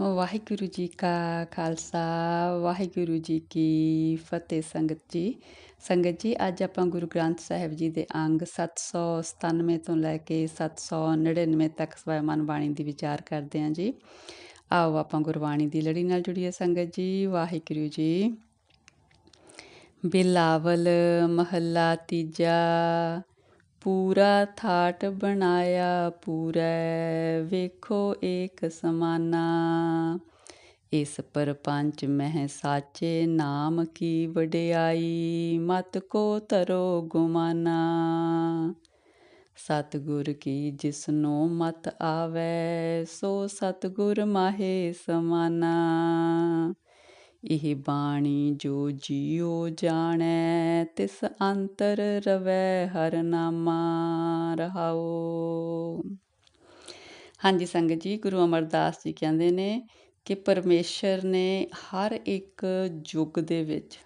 ਵਾਹਿਗੁਰੂ ਜੀ ਕਾ ਖਾਲਸਾ, ਵਾਹਿਗੁਰੂ ਜੀ ਕੀ ਫਤਿਹ ਸੰਗਤ ਜੀ। ਸੰਗਤ ਜੀ, ਅੱਜ ਆਪਾਂ ਗੁਰੂ ਗ੍ਰੰਥ ਸਾਹਿਬ ਜੀ ਦੇ ਅੰਗ 797 ਤੋਂ ਲੈ ਕੇ 799 ਤੱਕ ਸਵੈਮਨ ਬਾਣੀ ਦੀ ਵਿਚਾਰ ਕਰਦੇ ਹਾਂ ਜੀ। ਆਓ ਆਪਾਂ ਗੁਰਬਾਣੀ ਦੀ ਲੜੀ ਨਾਲ ਜੁੜੀਏ ਸੰਗਤ ਜੀ, ਵਾਹਿਗੁਰੂ ਜੀ। ਬਿਲਾਵਲ ਮਹੱਲਾ ਤੀਜਾ ਪੂਰਾ ਥਾਟ ਬਣਾਇਆ ਪੂਰੈ, ਵੇਖੋ ਏਕ ਸਮਾਨਾ। ਇਸ ਪਰਪੰਚ ਮਹਿ ਸਾਚੇ ਨਾਮ ਕੀ ਵਡਿਆਈ, ਮਤ ਕੋ ਤਰੋ ਗੁਮਾਨਾ। ਸਤਗੁਰ ਕੀ ਜਿਸਨੋ ਮਤ ਆਵੇ, ਸੋ ਸਤਗੁਰ ਮਾਹੇ ਸਮਾਨਾ। ਇਹ ਬਾਣੀ ਜੋ ਜੀਉ ਜਾਣੈ, ਤਿਸ ਅੰਤਰ ਰਵੈ ਹਰ ਨਾਮਾ ਰਹਾਉ। ਹਾਂਜੀ ਸੰਗਤ ਜੀ, ਗੁਰੂ ਅਮਰਦਾਸ ਜੀ ਕਹਿੰਦੇ ਨੇ ਕਿ ਪਰਮੇਸ਼ਰ ਨੇ ਹਰ ਇੱਕ ਯੁੱਗ ਦੇ ਵਿੱਚ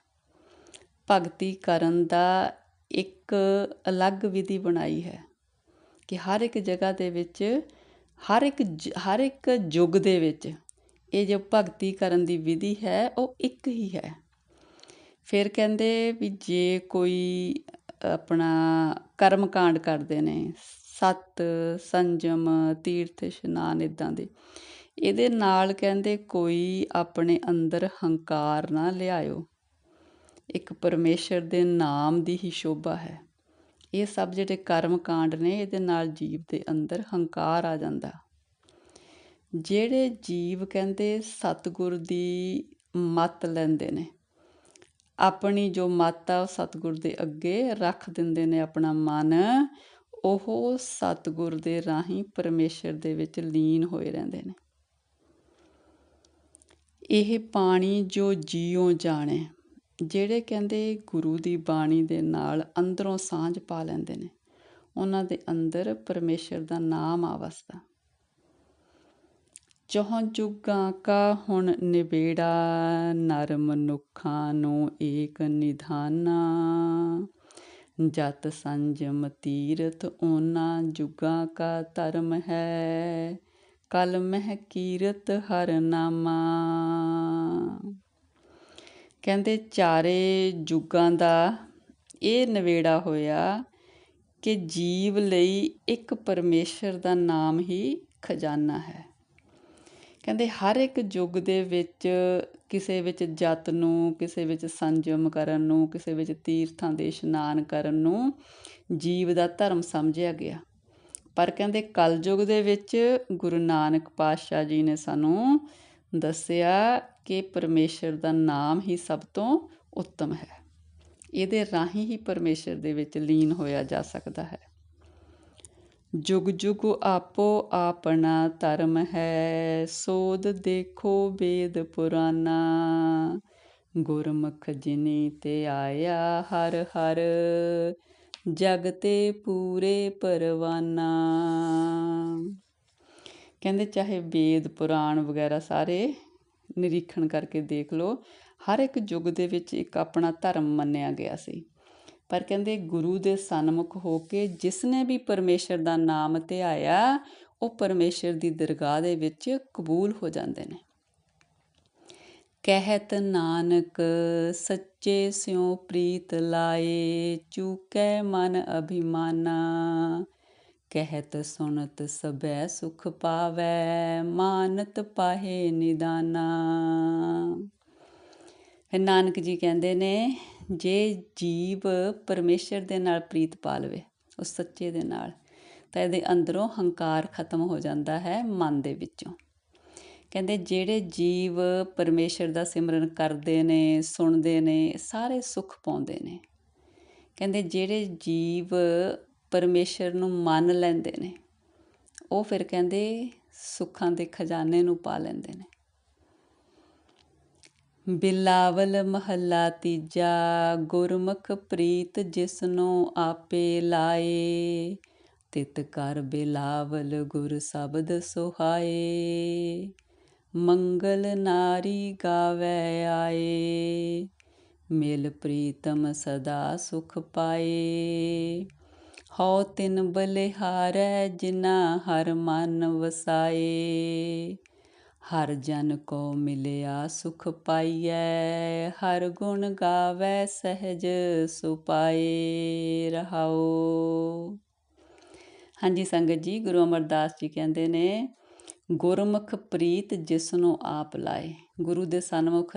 ਭਗਤੀ ਕਰਨ ਦਾ ਇੱਕ ਅਲੱਗ ਵਿਧੀ ਬਣਾਈ ਹੈ ਕਿ ਹਰ ਇੱਕ ਜਗ੍ਹਾ ਦੇ ਵਿੱਚ, ਹਰ ਇੱਕ ਹਰ ਇੱਕ ਯੁੱਗ ਦੇ ਵਿੱਚ ਇਹ ਜੋ ਭਗਤੀ ਕਰਨ ਦੀ ਵਿਧੀ ਹੈ, ਉਹ ਇੱਕ ਹੀ ਹੈ। ਫਿਰ ਕਹਿੰਦੇ ਵੀ ਜੇ ਕੋਈ ਆਪਣਾ ਕਰਮ ਕਾਂਡ ਕਰਦੇ ਨੇ, ਸਤ, ਸੰਜਮ, ਤੀਰਥ, ਇਸ਼ਨਾਨ ਇਦਾਂ ਦੇ, ਇਹਦੇ ਨਾਲ ਕਹਿੰਦੇ ਕੋਈ ਆਪਣੇ ਅੰਦਰ ਹੰਕਾਰ ਨਾ ਲਿਆਇਓ। ਇੱਕ ਪਰਮੇਸ਼ਰ ਦੇ ਨਾਮ ਦੀ ਹੀ ਸ਼ੋਭਾ ਹੈ। ਇਹ ਸਭ ਜਿਹੜੇ ਕਰਮ ਕਾਂਡ ਨੇ, ਇਹਦੇ ਨਾਲ ਜੀਵ ਦੇ ਅੰਦਰ ਹੰਕਾਰ ਆ ਜਾਂਦਾ। ਜਿਹੜੇ ਜੀਵ ਕਹਿੰਦੇ ਸਤਿਗੁਰ ਦੀ ਮਤ ਲੈਂਦੇ ਨੇ, ਆਪਣੀ ਜੋ ਮਤ ਆ ਉਹ ਸਤਿਗੁਰ ਦੇ ਅੱਗੇ ਰੱਖ ਦਿੰਦੇ ਨੇ ਆਪਣਾ ਮਨ, ਉਹ ਸਤਿਗੁਰ ਦੇ ਰਾਹੀਂ ਪਰਮੇਸ਼ਰ ਦੇ ਵਿੱਚ ਲੀਨ ਹੋਏ ਰਹਿੰਦੇ ਨੇ। ਇਹ ਪਾਣੀ ਜੋ ਜੀਉ ਜਾਣੇ, ਜਿਹੜੇ ਕਹਿੰਦੇ ਗੁਰੂ ਦੀ ਬਾਣੀ ਦੇ ਨਾਲ ਅੰਦਰੋਂ ਸਾਂਝ ਪਾ ਲੈਂਦੇ ਨੇ, ਉਹਨਾਂ ਦੇ ਅੰਦਰ ਪਰਮੇਸ਼ਰ ਦਾ ਨਾਮ ਆ ਆਵਸਦਾ ਚੌਹਾਂ ਜੁਗਾਂ ਕਾ ਹੁਣ ਨਿਬੇੜਾ ਨਰ ਮਨੁੱਖਾਂ ਨੂੰ ਏਕ ਨਿਧਾਨਾ। ਜਤ ਸੰਜਮ ਤੀਰਥ ਉਹਨਾਂ ਜੁਗਾਂ ਕਾ ਧਰਮ ਹੈ, ਕਲ ਮਹਿ ਕੀਰਤ ਹਰ ਨਾਮਾ। ਕਹਿੰਦੇ ਚਾਰੇ ਜੁਗਾਂ ਦਾ ਇਹ ਨਵੇੜਾ ਹੋਇਆ ਕਿ ਜੀਵ ਲਈ ਇੱਕ ਪਰਮੇਸ਼ਰ ਦਾ ਨਾਮ ਹੀ ਖਜ਼ਾਨਾ ਹੈ। ਕਹਿੰਦੇ ਹਰ ਇੱਕ ਯੁੱਗ ਦੇ ਵਿੱਚ ਕਿਸੇ ਵਿੱਚ ਜਤ ਨੂੰ, ਕਿਸੇ ਵਿੱਚ ਸੰਜਮ ਕਰਨ ਨੂੰ, ਕਿਸੇ ਵਿੱਚ ਤੀਰਥਾਂ ਦੇ ਇਸ਼ਨਾਨ ਕਰਨ ਨੂੰ ਜੀਵ ਦਾ ਧਰਮ ਸਮਝਿਆ ਗਿਆ। ਪਰ ਕਹਿੰਦੇ ਕਲਯੁਗ ਦੇ ਵਿੱਚ ਗੁਰੂ ਨਾਨਕ ਪਾਤਸ਼ਾਹ ਜੀ ਨੇ ਸਾਨੂੰ ਦੱਸਿਆ ਕਿ ਪਰਮੇਸ਼ਰ ਦਾ ਨਾਮ ਹੀ ਸਭ ਤੋਂ ਉੱਤਮ ਹੈ। ਇਹਦੇ ਰਾਹੀਂ ਹੀ ਪਰਮੇਸ਼ਰ ਦੇ ਵਿੱਚ ਲੀਨ ਹੋਇਆ ਜਾ ਸਕਦਾ ਹੈ। ਜੁਗ ਜੁਗ ਆਪੋ ਆਪਣਾ ਧਰਮ ਹੈ, ਸੋਧ ਦੇਖੋ ਵੇਦ ਪੁਰਾਨਾ ਗੁਰਮੁਖ ਜਿਨੀ ਤੇ ਆਇਆ ਹਰ ਹਰ ਜਗ ਤੇ ਪੂਰੇ ਪਰਵਾਨਾ। ਕਹਿੰਦੇ ਚਾਹੇ ਵੇਦ, ਪੁਰਾਣ ਵਗੈਰਾ ਸਾਰੇ ਨਿਰੀਖਣ ਕਰਕੇ ਦੇਖ ਲਓ, ਹਰ ਇੱਕ ਯੁੱਗ ਦੇ ਵਿੱਚ ਇੱਕ ਆਪਣਾ ਧਰਮ ਮੰਨਿਆ ਗਿਆ ਸੀ। ਪਰ ਕਹਿੰਦੇ ਗੁਰੂ ਦੇ ਸਨਮੁਖ ਹੋ ਕੇ ਜਿਸ ਨੇ ਵੀ ਪਰਮੇਸ਼ਰ ਦਾ ਨਾਮ ਧਿਆਇਆ ਉਹ ਪਰਮੇਸ਼ਰ ਦੀ ਦਰਗਾਹ ਦੇ ਵਿੱਚ ਕਬੂਲ ਹੋ ਜਾਂਦੇ ਨੇ। ਕਹਿਤ ਨਾਨਕ, ਸੱਚੇ ਸਿਉ ਪ੍ਰੀਤ ਲਾਏ, ਚੂਕੈ ਮਨ ਅਭਿਮਾਨਾ। ਕਹਿਤ ਸੁਨਤ ਸਬੈ ਸੁਖ ਪਾਵੈ, ਮਾਨਤ ਪਾਹੇ ਨਿਦਾਨਾ। ਨਾਨਕ ਜੀ ਕਹਿੰਦੇ ਨੇ ਜੇ ਜੀਵ ਪਰਮੇਸ਼ਰ ਦੇ ਨਾਲ ਪ੍ਰੀਤ ਪਾ ਲਵੇ ਉਸ ਸੱਚੇ ਦੇ ਨਾਲ, ਤਾਂ ਇਹਦੇ ਅੰਦਰੋਂ ਹੰਕਾਰ ਖਤਮ ਹੋ ਜਾਂਦਾ ਹੈ ਮਨ ਦੇ ਵਿੱਚੋਂ। ਕਹਿੰਦੇ ਜਿਹੜੇ ਜੀਵ ਪਰਮੇਸ਼ਰ ਦਾ ਸਿਮਰਨ ਕਰਦੇ ਨੇ, ਸੁਣਦੇ ਨੇ, ਸਾਰੇ ਸੁੱਖ ਪਾਉਂਦੇ ਨੇ। ਕਹਿੰਦੇ ਜਿਹੜੇ ਜੀਵ ਪਰਮੇਸ਼ਰ ਨੂੰ ਮੰਨ ਲੈਂਦੇ ਨੇ, ਉਹ ਫਿਰ ਕਹਿੰਦੇ ਸੁੱਖਾਂ ਦੇ ਖਜ਼ਾਨੇ ਨੂੰ ਪਾ ਲੈਂਦੇ ਨੇ। ਬਿਲਾਵਲ ਮਹੱਲਾ ਤੀਜਾ, ਗੁਰਮੁਖ ਪ੍ਰੀਤ ਜਿਸਨੂੰ ਆਪੇ ਲਾਏ। ਤਿਤ ਕਰ ਬਿਲਾਵਲ ਗੁਰ ਸ਼ਬਦ ਸੁਹਾਏ। ਮੰਗਲ ਨਾਰੀ ਗਾਵੇ ਆਏ। ਮਿਲ ਪ੍ਰੀਤਮ ਸਦਾ ਸੁਖ ਪਾਏ। ਹਉ ਤਿਨ ਬਲਿਹਾਰੈ ਜਿਨਾ ਹਰ ਮਨ ਵਸਾਏ। ਹਰ ਜਨ ਕੋ ਮਿਲਿਆ ਸੁਖ ਪਾਈਐ, ਹਰ ਗੁਣ ਗਾਵੈ ਸਹਿਜ ਸੁਪਾਏ ਰਹਾਓ ਹਾਂਜੀ ਸੰਗਤ ਜੀ, ਗੁਰੂ ਅਮਰਦਾਸ ਜੀ ਕਹਿੰਦੇ ਨੇ, ਗੁਰਮੁਖ ਪ੍ਰੀਤ ਜਿਸ ਨੂੰ ਆਪ ਲਾਏ। ਗੁਰੂ ਦੇ ਸਨਮੁਖ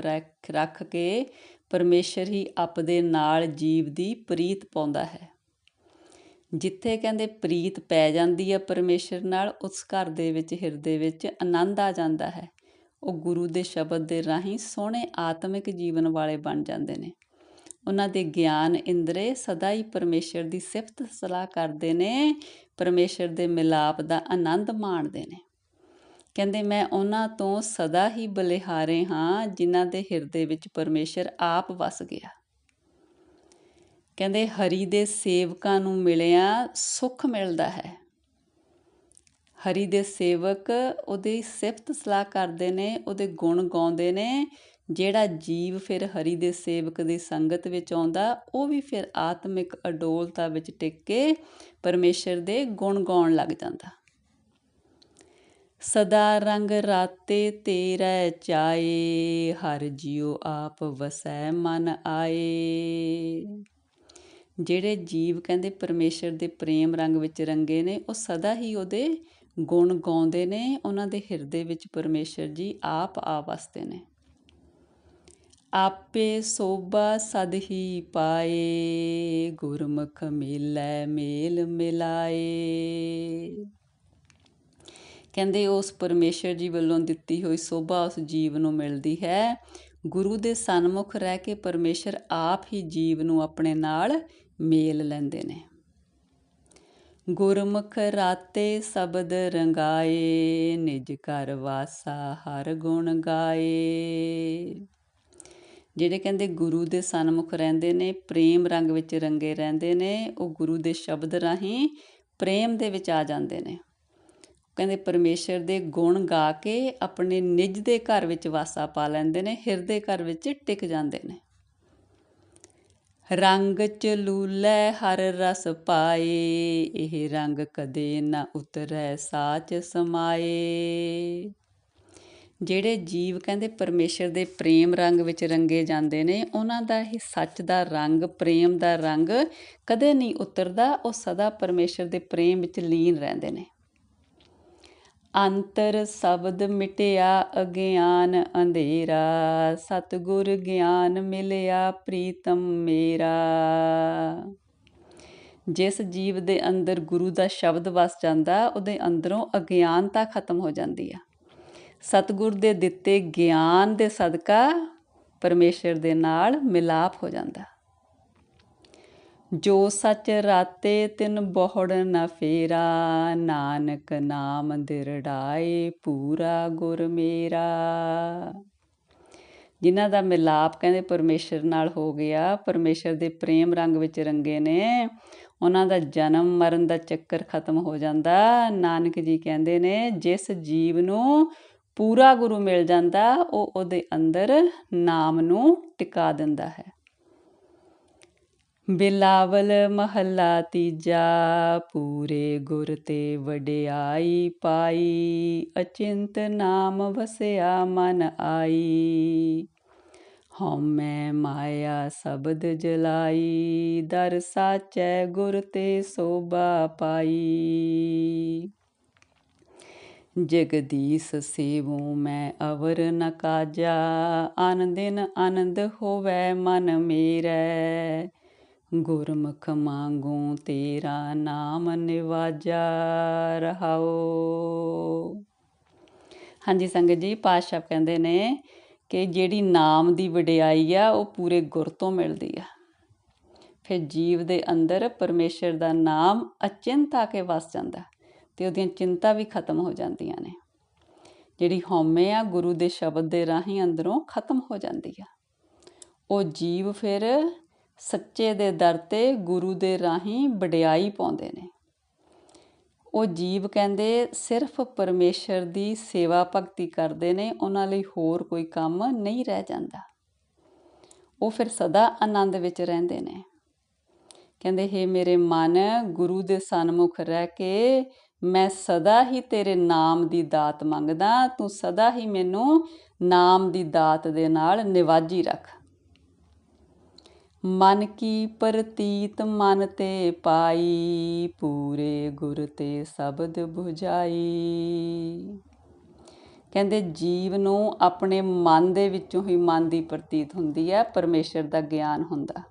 ਰੱਖ ਕੇ ਪਰਮੇਸ਼ਰ ਹੀ ਆਪਦੇ ਨਾਲ ਜੀਵ ਦੀ ਪ੍ਰੀਤ ਪਾਉਂਦਾ ਹੈ। ਜਿੱਥੇ ਕਹਿੰਦੇ ਪ੍ਰੀਤ ਪੈ ਜਾਂਦੀ ਹੈ ਪਰਮੇਸ਼ਰ ਨਾਲ, ਉਸ ਘਰ ਦੇ ਵਿੱਚ, ਹਿਰਦੇ ਵਿੱਚ ਆਨੰਦ ਆ ਜਾਂਦਾ ਹੈ। ਉਹ ਗੁਰੂ ਦੇ ਸ਼ਬਦ ਦੇ ਰਾਹੀਂ ਸੋਹਣੇ ਆਤਮਿਕ ਜੀਵਨ ਵਾਲੇ ਬਣ ਜਾਂਦੇ ਨੇ। ਉਹਨਾਂ ਦੇ ਗਿਆਨ ਇੰਦਰੇ ਸਦਾ ਹੀ ਪਰਮੇਸ਼ਰ ਦੀ ਸਿਫਤ ਸਲਾਹ ਕਰਦੇ ਨੇ, ਪਰਮੇਸ਼ਰ ਦੇ ਮਿਲਾਪ ਦਾ ਆਨੰਦ ਮਾਣਦੇ ਨੇ। ਕਹਿੰਦੇ, ਮੈਂ ਉਹਨਾਂ ਤੋਂ ਸਦਾ ਹੀ ਬਲਿਹਾਰੇ ਹਾਂ, ਜਿਨ੍ਹਾਂ ਦੇ ਹਿਰਦੇ ਵਿੱਚ ਪਰਮੇਸ਼ਰ ਆਪ ਵਸ ਗਿਆ। ਕਹਿੰਦੇ ਹਰੀ ਦੇ ਸੇਵਕਾਂ ਨੂੰ ਮਿਲਿਆ ਸੁੱਖ ਮਿਲਦਾ ਹੈ। ਹਰੀ ਦੇ ਸੇਵਕ ਉਹਦੀ ਸਿਫਤ ਸਲਾਹ ਕਰਦੇ ਨੇ, ਉਹਦੇ ਗੁਣ ਗਾਉਂਦੇ ਨੇ। ਜਿਹੜਾ ਜੀਵ ਫਿਰ ਹਰੀ ਦੇ ਸੇਵਕ ਦੀ ਸੰਗਤ ਵਿੱਚ ਆਉਂਦਾ, ਉਹ ਵੀ ਫਿਰ ਆਤਮਿਕ ਅਡੋਲਤਾ ਵਿੱਚ ਟਿਕ ਕੇ ਪਰਮੇਸ਼ਰ ਦੇ ਗੁਣ ਗਾਉਣ ਲੱਗ ਜਾਂਦਾ। ਸਦਾ ਰੰਗ ਰਾਤੇ ਤੇਰਾ ਚਾਏ, ਹਰ ਜਿਉ ਆਪ ਵਸੈ ਮਨ ਆਏ। ਜਿਹੜੇ ਜੀਵ ਕਹਿੰਦੇ ਪਰਮੇਸ਼ਰ ਦੇ ਪ੍ਰੇਮ ਰੰਗ ਵਿੱਚ ਰੰਗੇ ਨੇ, ਉਹ ਸਦਾ ਹੀ ਉਹਦੇ ਗੁਣ ਗਾਉਂਦੇ ਨੇ, ਉਹਨਾਂ ਦੇ ਹਿਰਦੇ ਵਿੱਚ ਪਰਮੇਸ਼ਰ ਜੀ ਆਪ ਆ ਵਸਦੇ ਨੇ। ਆਪੇ ਸੋਭਾ ਸਦ ਹੀ ਪਾਏ, ਗੁਰਮੁਖ ਮਿਲੈ ਮੇਲ ਮਿਲਾਏ। ਕਹਿੰਦੇ ਉਸ ਪਰਮੇਸ਼ਰ ਜੀ ਵੱਲੋਂ ਦਿੱਤੀ ਹੋਈ ਸੋਭਾ ਉਸ ਜੀਵ ਨੂੰ ਮਿਲਦੀ ਹੈ। ਗੁਰੂ ਦੇ ਸਨਮੁਖ ਰਹਿ ਕੇ ਪਰਮੇਸ਼ਰ ਆਪ ਹੀ ਜੀਵ ਨੂੰ ਆਪਣੇ ਨਾਲ ਮੇਲ ਲੈਂਦੇ ਨੇ। ਗੁਰਮੁਖ ਰਾਤੇ ਸ਼ਬਦ ਰੰਗਾਏ, ਨਿਜ ਘਰ ਵਾਸਾ ਹਰ ਗੁਣ ਗਾਏ। ਜਿਹੜੇ ਕਹਿੰਦੇ ਗੁਰੂ ਦੇ ਸਨਮੁਖ ਰਹਿੰਦੇ ਨੇ, ਪ੍ਰੇਮ ਰੰਗ ਵਿੱਚ ਰੰਗੇ ਰਹਿੰਦੇ ਨੇ, ਉਹ ਗੁਰੂ ਦੇ ਸ਼ਬਦ ਰਾਹੀਂ ਪ੍ਰੇਮ ਦੇ ਵਿੱਚ ਆ ਜਾਂਦੇ ਨੇ। ਕਹਿੰਦੇ ਪਰਮੇਸ਼ਰ ਦੇ ਗੁਣ ਗਾ ਕੇ ਆਪਣੇ ਨਿਜ ਦੇ ਘਰ ਵਿੱਚ ਵਾਸਾ ਪਾ ਲੈਂਦੇ ਨੇ, ਹਿਰਦੇ ਘਰ ਵਿੱਚ ਟਿਕ ਜਾਂਦੇ ਨੇ। ਰੰਗ ਚਲੂਲੇ ਹਰ ਰਸ ਪਾਏ, ਇਹ ਰੰਗ ਕਦੇ ਨਾ ਉਤਰੈ ਸਾਚ ਸਮਾਏ। ਜਿਹੜੇ ਜੀਵ ਕਹਿੰਦੇ ਪਰਮੇਸ਼ਰ ਦੇ ਪ੍ਰੇਮ ਰੰਗ ਵਿੱਚ ਰੰਗੇ ਜਾਂਦੇ ਨੇ, ਉਹਨਾਂ ਦਾ ਇਹ ਸੱਚ ਦਾ ਰੰਗ, ਪ੍ਰੇਮ ਦਾ ਰੰਗ ਕਦੇ ਨਹੀਂ ਉਤਰਦਾ, ਉਹ ਸਦਾ ਪਰਮੇਸ਼ਰ ਦੇ ਪ੍ਰੇਮ ਵਿੱਚ ਲੀਨ ਰਹਿੰਦੇ ਨੇ। ਅੰਤਰ ਸ਼ਬਦ ਮਿਟਿਆ ਅਗਿਆਨ ਅੰਧੇਰਾ, ਸਤਗੁਰ ਗਿਆਨ ਮਿਲਿਆ ਪ੍ਰੀਤਮ ਮੇਰਾ। ਜਿਸ ਜੀਵ ਦੇ ਅੰਦਰ ਗੁਰੂ ਦਾ ਸ਼ਬਦ ਵਸ ਜਾਂਦਾ, ਉਹਦੇ ਅੰਦਰੋਂ ਅਗਿਆਨਤਾ ਖਤਮ ਹੋ ਜਾਂਦੀ ਆ। ਸਤਗੁਰ ਦੇ ਦਿੱਤੇ ਗਿਆਨ ਦੇ ਸਦਕਾ ਪਰਮੇਸ਼ਰ ਦੇ ਨਾਲ ਮਿਲਾਪ ਹੋ ਜਾਂਦਾ। ਜੋ ਸੱਚ ਰਾਤੇ ਤਿਨ ਬਹੁੜ ਨਾ ਫੇਰਾ, ਨਾਨਕ ਨਾਮ ਦਿਰੜਾਏ ਪੂਰਾ ਗੁਰ ਮੇਰਾ। ਜਿਨ੍ਹਾਂ ਦਾ ਮਿਲਾਪ ਕਹਿੰਦੇ ਪਰਮੇਸ਼ਰ ਨਾਲ ਹੋ ਗਿਆ, ਪਰਮੇਸ਼ਰ ਦੇ ਪ੍ਰੇਮ ਰੰਗ ਵਿੱਚ ਰੰਗੇ ਨੇ, ਉਹਨਾਂ ਦਾ ਜਨਮ ਮਰਨ ਦਾ ਚੱਕਰ ਖਤਮ ਹੋ ਜਾਂਦਾ। ਨਾਨਕ ਜੀ ਕਹਿੰਦੇ ਨੇ, ਜਿਸ ਜੀਵ ਨੂੰ ਪੂਰਾ ਗੁਰੂ ਮਿਲ ਜਾਂਦਾ, ਉਹ ਉਹਦੇ ਅੰਦਰ ਨਾਮ ਨੂੰ ਟਿਕਾ ਦਿੰਦਾ ਹੈ। ਬਿਲਾਵਲ ਮਹੱਲਾ ਤੀਜਾ, ਪੂਰੇ ਗੁਰ ਤੇ ਵਡਿਆਈ ਪਾਈ, ਅਚਿੰਤ ਨਾਮ ਵਸਿਆ ਮਨ ਆਈ। ਹਉਮੈ ਮਾਇਆ ਸ਼ਬਦ ਜਲਾਈ, ਦਰ ਸਾਚੈ ਗੁਰ ਤੇ ਸੋਭਾ ਪਾਈ। ਜਗਦੀਸ਼ ਸੇਵੂ ਮੈਂ ਅਵਰ ਨ ਕਾਜਾ, ਆਨੰਦਿਨ ਆਨੰਦ ਹੋਵੇ ਮਨ ਮੇਰੇ। ਗੁਰਮੁਖ ਮੰਗੂ ਤੇਰਾ ਨਾਮ ਨਿਵਾਜਾ ਰਹਾਓ। ਹਾਂਜੀ ਸੰਗਤ ਜੀ, ਪਾਤਸ਼ਾਹ ਕਹਿੰਦੇ ਨੇ ਕਿ ਜਿਹੜੀ ਨਾਮ ਦੀ ਵਡਿਆਈ ਆ, ਉਹ ਪੂਰੇ ਗੁਰ ਤੋਂ ਮਿਲਦੀ ਆ। ਫਿਰ ਜੀਵ ਦੇ ਅੰਦਰ ਪਰਮੇਸ਼ਰ ਦਾ ਨਾਮ ਅਚਿੰਤ ਆ ਕੇ ਵਸ ਜਾਂਦਾ, ਤੇ ਉਹਦੀਆਂ ਚਿੰਤਾ ਵੀ ਖਤਮ ਹੋ ਜਾਂਦੀਆਂ ਨੇ। ਜਿਹੜੀ ਹਉਮੈ ਆ, ਗੁਰੂ ਦੇ ਸ਼ਬਦ ਦੇ ਰਾਹੀਂ ਅੰਦਰੋਂ ਖਤਮ ਹੋ ਜਾਂਦੀ ਆ। ਉਹ ਜੀਵ ਫਿਰ ਸੱਚੇ ਦੇ ਦਰ ਤੇ ਗੁਰੂ ਦੇ ਰਾਹੀਂ ਵਡਿਆਈ ਪਾਉਂਦੇ ਨੇ। ਉਹ ਜੀਵ ਕਹਿੰਦੇ ਸਿਰਫ ਪਰਮੇਸ਼ਰ ਦੀ ਸੇਵਾ ਭਗਤੀ ਕਰਦੇ ਨੇ, ਉਹਨਾਂ ਲਈ ਹੋਰ ਕੋਈ ਕੰਮ ਨਹੀਂ ਰਹਿ ਜਾਂਦਾ। ਉਹ ਫਿਰ ਸਦਾ ਆਨੰਦ ਵਿੱਚ ਰਹਿੰਦੇ ਨੇ। ਕਹਿੰਦੇ, ਹੈ ਮੇਰੇ ਮਨ, ਗੁਰੂ ਦੇ ਸਨਮੁਖ ਰਹਿ ਕੇ ਮੈਂ ਸਦਾ ਹੀ ਤੇਰੇ ਨਾਮ ਦੀ ਦਾਤ ਮੰਗਦਾ, ਤੂੰ ਸਦਾ ਹੀ ਮੈਨੂੰ ਨਾਮ ਦੀ ਦਾਤ ਦੇ ਨਾਲ ਨਿਵਾਜੀ ਰੱਖ। ਮਨ ਕੀ ਪ੍ਰਤੀਤ ਮਨ ਤੇ ਪਾਈ, ਪੂਰੇ ਗੁਰ ਤੇ ਸ਼ਬਦ 부ਝਾਈ ਕਹਿੰਦੇ ਜੀਵ ਨੂੰ ਆਪਣੇ ਮਨ ਦੇ ਵਿੱਚੋਂ ਹੀ ਮਨ ਦੀ ਪ੍ਰਤੀਤ ਹੁੰਦੀ ਹੈ, ਪਰਮੇਸ਼ਰ ਦਾ ਗਿਆਨ ਹੁੰਦਾ।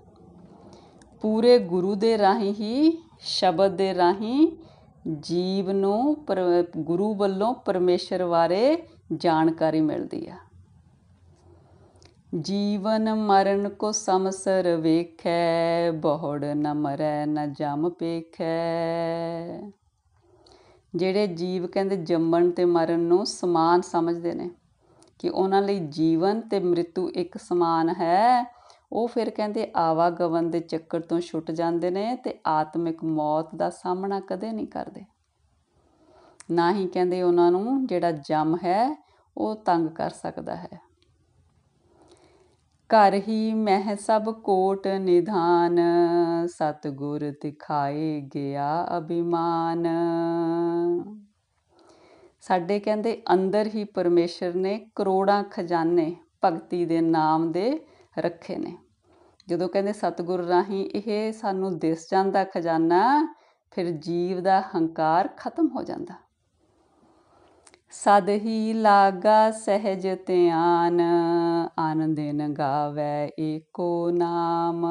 ਪੂਰੇ ਗੁਰੂ ਦੇ ਰਾਹੀਂ ਹੀ, ਸ਼ਬਦ ਦੇ ਰਾਹੀਂ ਜੀਵ ਨੂੰ ਗੁਰੂ ਵੱਲੋਂ ਪਰਮੇਸ਼ਰ ਬਾਰੇ ਜਾਣਕਾਰੀ ਮਿਲਦੀ ਆ। ਜੀਵਨ ਮਰਨ ਕੋ ਸਮਸਰ ਵੇਖੈ, ਬਹੁੜ ਨ ਮਰੈ, ਨ ਜਮ ਪੇਖੈ। ਜਿਹੜੇ ਜੀਵ ਕਹਿੰਦੇ ਜੰਮਣ ਤੇ ਮਰਨ ਨੂੰ ਸਮਾਨ ਸਮਝਦੇ ਨੇ, ਕਿ ਉਹਨਾਂ ਲਈ ਜੀਵਨ ਤੇ ਮ੍ਰਿਤੂ ਇੱਕ ਸਮਾਨ ਹੈ, ਉਹ ਫਿਰ ਕਹਿੰਦੇ ਆਵਾਗਵਨ ਦੇ ਚੱਕਰ ਤੋਂ ਛੁੱਟ ਜਾਂਦੇ ਨੇ ਤੇ ਆਤਮਿਕ ਮੌਤ ਦਾ ਸਾਹਮਣਾ ਕਦੇ ਨਹੀਂ ਕਰਦੇ। ਨਾ ਹੀ ਕਹਿੰਦੇ ਉਹਨਾਂ ਨੂੰ ਜਿਹੜਾ ਜਮ ਹੈ, ਉਹ ਤੰਗ ਕਰ ਸਕਦਾ ਹੈ। ਘਰ ਹੀ ਮਹਿ ਸਭ ਕੋਟ ਨਿਧਾਨ, ਸਤਗੁਰ ਦਿਖਾਏ ਗਿਆ ਅਭਿਮਾਨ। ਸਾਡੇ ਕਹਿੰਦੇ ਅੰਦਰ ਹੀ ਪਰਮੇਸ਼ਰ ਨੇ ਕਰੋੜਾਂ ਖਜ਼ਾਨੇ ਭਗਤੀ ਦੇ ਨਾਮ ਦੇ ਰੱਖੇ ਨੇ। ਜਦੋਂ ਕਹਿੰਦੇ ਸਤਗੁਰ ਰਾਹੀਂ ਇਹ ਸਾਨੂੰ ਦਿਸ ਜਾਂਦਾ ਖਜ਼ਾਨਾ, ਫਿਰ ਜੀਵ ਦਾ ਹੰਕਾਰ ਖਤਮ ਹੋ ਜਾਂਦਾ। ਸਦ ਹੀ ਲਾਗਾ ਸਹਿਜ ਧਿਆਨ ਆਨੰਦਿਨ ਗਾਵੇ ਏਕੋ ਨਾਮ।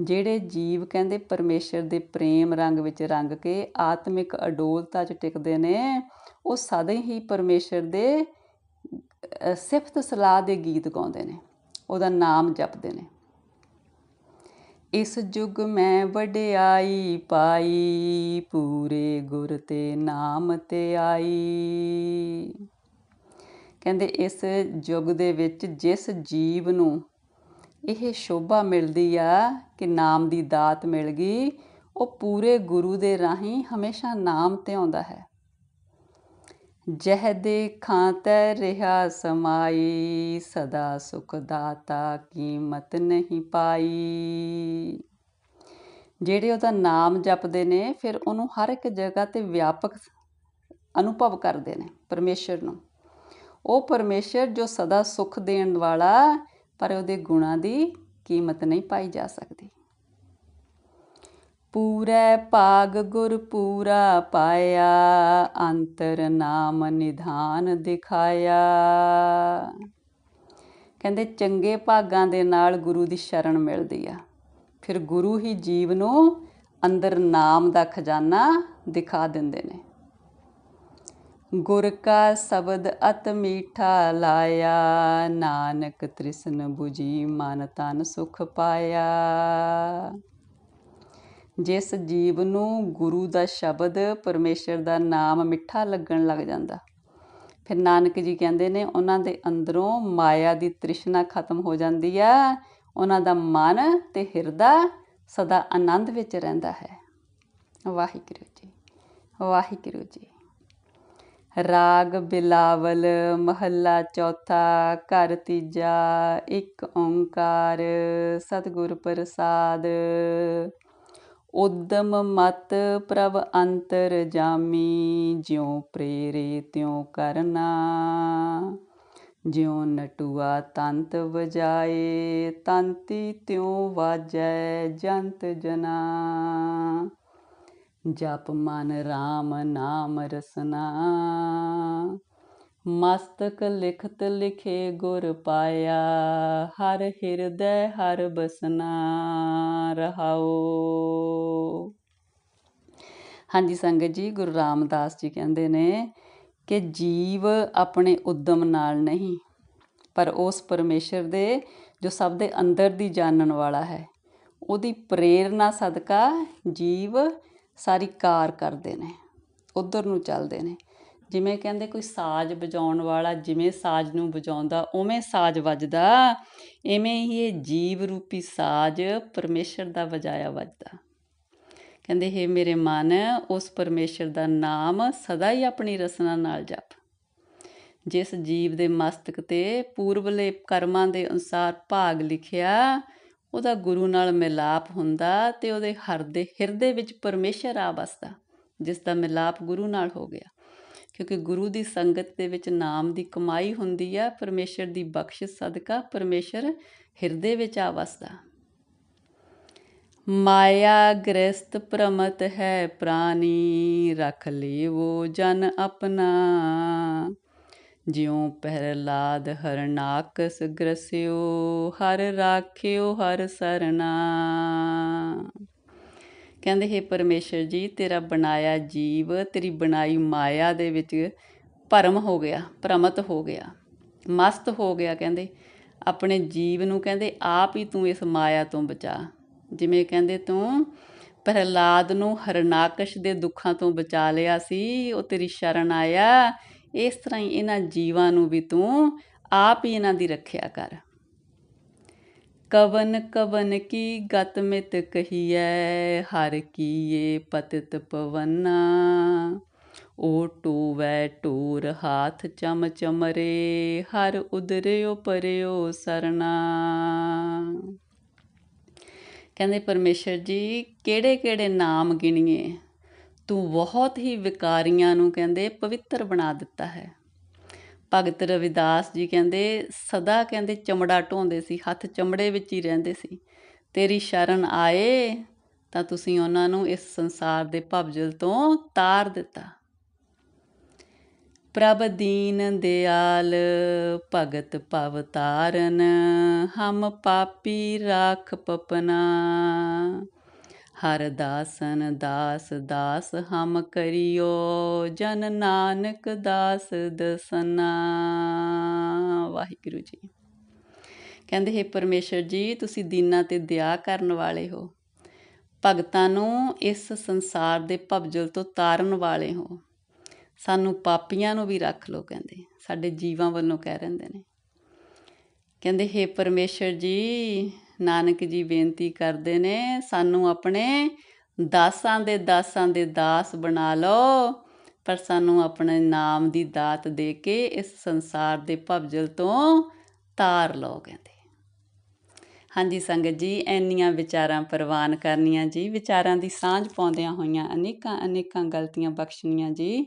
ਜਿਹੜੇ ਜੀਵ ਕਹਿੰਦੇ ਪਰਮੇਸ਼ਰ ਦੇ ਪ੍ਰੇਮ ਰੰਗ ਵਿੱਚ ਰੰਗ ਕੇ ਆਤਮਿਕ ਅਡੋਲਤਾ 'ਚ ਟਿਕਦੇ ਨੇ, ਉਹ ਸਦਾ ਹੀ ਪਰਮੇਸ਼ਰ ਦੇ ਸਿਫਤ ਸਲਾਹ ਦੇ ਗੀਤ ਗਾਉਂਦੇ ਨੇ। ਉਹਦਾ ਨਾਮ ਜਪਦੇ ਨੇ। ਇਸ ਯੁਗ ਮੈਂ ਵਡਿਆਈ ਪਾਈ, ਪੂਰੇ ਗੁਰ ਤੇ ਨਾਮ ਤੇ ਆਈ। ਕਹਿੰਦੇ ਇਸ ਯੁਗ ਦੇ ਵਿੱਚ ਜਿਸ ਜੀਵ ਨੂੰ ਇਹ ਸ਼ੋਭਾ ਮਿਲਦੀ ਆ ਕਿ ਨਾਮ ਦੀ ਦਾਤ ਮਿਲ ਗਈ, ਉਹ ਪੂਰੇ ਗੁਰੂ ਦੇ ਰਾਹੀਂ ਹਮੇਸ਼ਾ ਨਾਮ ਤੇ ਆਉਂਦਾ ਹੈ। ਜਹ ਦੇਖਾਂ ਤੈ ਰਿਹਾ ਸਮਾਈ, ਸਦਾ ਸੁਖ ਦਾਤਾ ਕੀਮਤ ਨਹੀਂ ਪਾਈ। ਜਿਹੜੇ ਉਹਦਾ ਨਾਮ ਜਪਦੇ ਨੇ, ਫਿਰ ਉਹਨੂੰ ਹਰ ਇੱਕ ਜਗ੍ਹਾ ਤੇ ਵਿਆਪਕ ਅਨੁਭਵ ਕਰਦੇ ਨੇ ਪਰਮੇਸ਼ਰ ਨੂੰ। ਉਹ ਪਰਮੇਸ਼ਰ ਜੋ ਸਦਾ ਸੁਖ ਦੇਣ ਵਾਲਾ, ਪਰ ਉਹਦੇ ਗੁਣਾਂ ਦੀ ਕੀਮਤ ਨਹੀਂ ਪਾਈ ਜਾ ਸਕਦੀ। ਪੂਰੇ ਭਾਗ ਗੁਰ ਪੂਰਾ ਪਾਇਆ, ਅੰਤਰ ਨਾਮ ਨਿਧਾਨ ਦਿਖਾਇਆ। ਕਹਿੰਦੇ ਚੰਗੇ ਭਾਗਾਂ ਦੇ ਨਾਲ ਗੁਰੂ ਦੀ ਸ਼ਰਨ ਮਿਲਦੀ ਆ। ਫਿਰ ਗੁਰੂ ਹੀ ਜੀਵ ਨੂੰ ਅੰਦਰ ਨਾਮ ਦਾ ਖਜ਼ਾਨਾ ਦਿਖਾ ਦਿੰਦੇ ਨੇ। ਗੁਰ ਕਾ ਸ਼ਬਦ ਅਤ ਮੀਠਾ ਲਾਇਆ, ਨਾਨਕ ਤ੍ਰਿਸ਼ਨ 부ਜੀ ਮਨ ਤਨ ਸੁਖ ਪਾਇਆ। ਜਿਸ ਜੀਵ ਨੂੰ ਗੁਰੂ ਦਾ ਸ਼ਬਦ ਪਰਮੇਸ਼ਰ ਦਾ ਨਾਮ ਮਿੱਠਾ ਲੱਗਣ ਲੱਗ ਜਾਂਦਾ। ਫਿਰ ਨਾਨਕ ਜੀ ਕਹਿੰਦੇ ਨੇ, ਉਹਨਾਂ ਦੇ ਅੰਦਰੋਂ ਮਾਇਆ ਦੀ ਤ੍ਰਿਸ਼ਨਾ ਖਤਮ ਹੋ ਜਾਂਦੀ ਆ। ਉਹਨਾਂ ਦਾ ਮਨ ਤੇ ਹਿਰਦਾ ਸਦਾ ਆਨੰਦ ਵਿੱਚ ਰਹਿੰਦਾ ਹੈ। ਵਾਹਿਗੁਰੂ ਜੀ ਵਾਹਿਗੁਰੂ ਜੀ। ਰਾਗ ਬਿਲਾਵਲ, ਮਹੱਲਾ ਚੌਥਾ, ਘਰ ਤੀਜਾ, ਇੱਕ ਓੰਕਾਰ, ਸਤਿਗੁਰ ਪ੍ਰਸਾਦ। ਉਦਮ ਮਤ ਪ੍ਰਭ ਅੰਤਰ ਜਾਮੀ, ਜਿਉ ਪ੍ਰੇਰੇ ਤਿਉ ਕਰਨਾ। ਜਿਉ ਨਟੂਆ ਤੰਤ ਵਜਾਏ, ਤੰਤੀ ਤਿਉ ਵਾਜੈ ਜੰਤ ਜਨਾ। ਜਪ ਮਨ RAM ਨਾਮ ਰਸਨਾ। ਮਸਤਕ ਲਿਖਤ ਲਿਖੇ ਗੁਰ ਪਾਇਆ, ਹਰ ਹਿਰਦੈ ਹਰ ਬਸਨਾ ਰਹਾਓ। ਹਾਂਜੀ ਸੰਗਤ ਜੀ, ਗੁਰੂ ਰਾਮਦਾਸ ਜੀ ਕਹਿੰਦੇ ਨੇ ਕਿ ਜੀਵ ਆਪਣੇ ਉਦਮ ਨਾਲ ਨਹੀਂ, ਪਰ ਉਸ ਪਰਮੇਸ਼ਰ ਦੇ ਜੋ ਸਭ ਦੇ ਅੰਦਰ ਦੀ ਜਾਣਨ ਵਾਲਾ ਹੈ, ਉਹਦੀ ਪ੍ਰੇਰਣਾ ਸਦਕਾ ਜੀਵ ਸਾਰੀ ਕਾਰ ਕਰਦੇ ਨੇ, ਉਧਰ ਨੂੰ ਚੱਲਦੇ ਨੇ। ਜਿਵੇਂ ਕਹਿੰਦੇ ਕੋਈ ਸਾਜ਼ ਵਜਾਉਣ ਵਾਲਾ ਜਿਵੇਂ ਸਾਜ਼ ਨੂੰ ਵਜਾਉਂਦਾ, ਉਵੇਂ ਸਾਜ਼ ਵੱਜਦਾ। ਐਵੇਂ ਹੀ ਇਹ ਜੀਵ ਰੂਪੀ ਸਾਜ਼ ਪਰਮੇਸ਼ਰ ਦਾ ਵਜਾਇਆ ਵੱਜਦਾ। ਕਹਿੰਦੇ, ਹੈ ਮੇਰੇ ਮਨ, ਉਸ ਪਰਮੇਸ਼ਰ ਦਾ ਨਾਮ ਸਦਾ ਹੀ ਆਪਣੀ ਰਸਨਾ ਨਾਲ ਜਪ। ਜਿਸ ਜੀਵ ਦੇ ਮਸਤਕ ਤੇ ਪੂਰਵਲੇ ਕਰਮਾਂ ਦੇ ਅਨੁਸਾਰ ਭਾਗ ਲਿਖਿਆ, ਉਹਦਾ ਗੁਰੂ ਨਾਲ ਮਿਲਾਪ ਹੁੰਦਾ ਤੇ ਉਹਦੇ ਹਰ ਦੇ ਹਿਰਦੇ ਵਿੱਚ ਪਰਮੇਸ਼ਰ ਆ ਵਸਦਾ, ਜਿਸ ਦਾ ਮਿਲਾਪ ਗੁਰੂ ਨਾਲ ਹੋ ਗਿਆ। ਕਿਉਂਕਿ ਗੁਰੂ ਦੀ ਸੰਗਤ ਦੇ ਵਿੱਚ ਨਾਮ ਦੀ ਕਮਾਈ ਹੁੰਦੀ ਆ, ਪਰਮੇਸ਼ਰ ਦੀ ਬਖਸ਼ਿਸ਼ ਸਦਕਾ ਪਰਮੇਸ਼ਰ ਹਿਰਦੇ ਵਿੱਚ ਆ ਵਸਦਾ। ਮਾਇਆ ਗ੍ਰਸਤ ਪ੍ਰਮਤ ਹੈ ਪ੍ਰਾਨੀ, ਰਖ ਲੇਵੋ ਜਨ ਆਪਣਾ। ਜਿਉ ਪਹਿਰਲਾਦ ਹਰਨਾਕਸ ਗ੍ਰਸਿਓ, ਹਰ ਰਾਖਿਓ ਹਰ ਸਰਨਾ ਕਹਿੰਦੇ, ਹੈ ਪਰਮੇਸ਼ਰ ਜੀ, ਤੇਰਾ ਬਣਾਇਆ ਜੀਵ, ਤੇਰੀ ਬਣਾਈ ਮਾਇਆ ਦੇ ਵਿੱਚ ਭਰਮ ਹੋ ਗਿਆ, ਭ੍ਰਮਤ ਹੋ ਗਿਆ, ਮਸਤ ਹੋ ਗਿਆ ਕਹਿੰਦੇ। ਆਪਣੇ ਜੀਵ ਨੂੰ ਕਹਿੰਦੇ, ਆਪ ਹੀ ਤੂੰ ਇਸ ਮਾਇਆ ਤੋਂ ਬਚਾ। ਜਿਵੇਂ ਕਹਿੰਦੇ, ਤੂੰ ਪ੍ਰਹਲਾਦ ਨੂੰ ਹਰਨਾਕਸ਼ ਦੇ ਦੁੱਖਾਂ ਤੋਂ ਬਚਾ ਲਿਆ ਸੀ, ਉਹ ਤੇਰੀ ਸ਼ਰਨ ਆਇਆ। ਇਸ ਤਰ੍ਹਾਂ ਹੀ ਇਹਨਾਂ ਜੀਵਾਂ ਨੂੰ ਵੀ ਤੂੰ ਆਪ ਹੀ ਇਹਨਾਂ ਦੀ ਰੱਖਿਆ ਕਰ। ਕਵਨ ਕਵਨ ਕੀ ਗਤ ਮਿਤ ਕਹੀਐ, ਹਰ ਕੀਏ ਪਤਿਤ ਪਵਨਾ। ਓ ਟੂਵੈ ਟੂਰ ਹਾਥ ਚਮ ਚਮਰੇ, ਹਰ ਉਦਰਿਓ ਪਰਿਓ ਸਰਨਾ। ਕਹਿੰਦੇ ਪਰਮੇਸ਼ਰ ਜੀ, ਕਿਹੜੇ ਕਿਹੜੇ ਨਾਮ ਗਿਣੀਏ? ਤੂੰ ਬਹੁਤ ਹੀ ਵਿਕਾਰੀਆਂ ਨੂੰ ਕਹਿੰਦੇ ਪਵਿੱਤਰ ਬਣਾ ਦਿੱਤਾ ਹੈ। ਭਗਤ ਰਵਿਦਾਸ ਜੀ ਕਹਿੰਦੇ, ਸਦਾ ਕਹਿੰਦੇ ਚਮੜਾ ਢੋਂਦੇ ਸੀ, ਹੱਥ ਚਮੜੇ ਵਿੱਚ ਹੀ ਰਹਿੰਦੇ ਸੀ। ਤੇਰੀ ਸ਼ਰਨ ਆਏ, ਤਾਂ ਤੁਸੀਂ ਉਹਨਾਂ ਨੂੰ ਇਸ ਸੰਸਾਰ ਦੇ ਭਵਜਲ ਤੋਂ ਤਾਰ ਦਿੱਤਾ। ਪ੍ਰਭ ਦੀਨ ਦਿਆਲ, ਭਗਤ ਭਵ ਤਾਰਨ, ਹਮ ਪਾਪੀ ਰਾਖ ਪਪਨਾ। ਹਰ ਦਾਸਨ ਦਾਸ ਦਾਸ ਹਮ ਕਰਿਓ, ਜਨ ਨਾਨਕ ਦਾਸ ਦਸਨਾ। ਵਾਹਿਗੁਰੂ ਜੀ। ਕਹਿੰਦੇ, ਹੈ ਪਰਮੇਸ਼ਰ ਜੀ, ਤੁਸੀਂ ਦੀਨਾ ਤੇ ਦਇਆ ਕਰਨ ਵਾਲੇ ਹੋ। ਭਗਤਾਂ ਨੂੰ ਇਸ ਸੰਸਾਰ ਦੇ ਭਵਜਲ ਤੋਂ ਤਾਰਨ ਵਾਲੇ ਹੋ। ਸਾਨੂੰ ਪਾਪੀਆਂ ਨੂੰ ਵੀ ਰੱਖ ਲੋ ਕਹਿੰਦੇ। ਸਾਡੇ ਜੀਵਾਂ ਵੱਲੋਂ ਕਹਿ ਰਹਿੰਦੇ ਨੇ। ਕਹਿੰਦੇ, ਹੈ ਪਰਮੇਸ਼ਰ ਜੀ ਨਾਨਕ ਜੀ ਬੇਨਤੀ ਕਰਦੇ ਨੇ, ਸਾਨੂੰ ਆਪਣੇ ਦਾਸਾਂ ਦੇ ਦਾਸਾਂ ਦੇ ਦਾਸ ਬਣਾ ਲਓ, ਪਰ ਸਾਨੂੰ ਆਪਣੇ ਨਾਮ ਦੀ ਦਾਤ ਦੇ ਕੇ ਇਸ ਸੰਸਾਰ ਦੇ ਭਵਜਲ ਤੋਂ ਤਾਰ ਲਓ ਕਹਿੰਦੇ। ਹਾਂਜੀ ਸੰਗਤ ਜੀ ਐਨੀਆਂ ਵਿਚਾਰਾਂ ਪ੍ਰਵਾਨ ਕਰਨੀਆਂ ਜੀ, ਵਿਚਾਰਾਂ ਦੀ ਸਾਂਝ ਪਾਉਂਦਿਆਂ ਹੋਈਆਂ ਅਨੇਕਾਂ ਅਨੇਕਾਂ ਗਲਤੀਆਂ ਬਖਸ਼ਣੀਆਂ ਜੀ।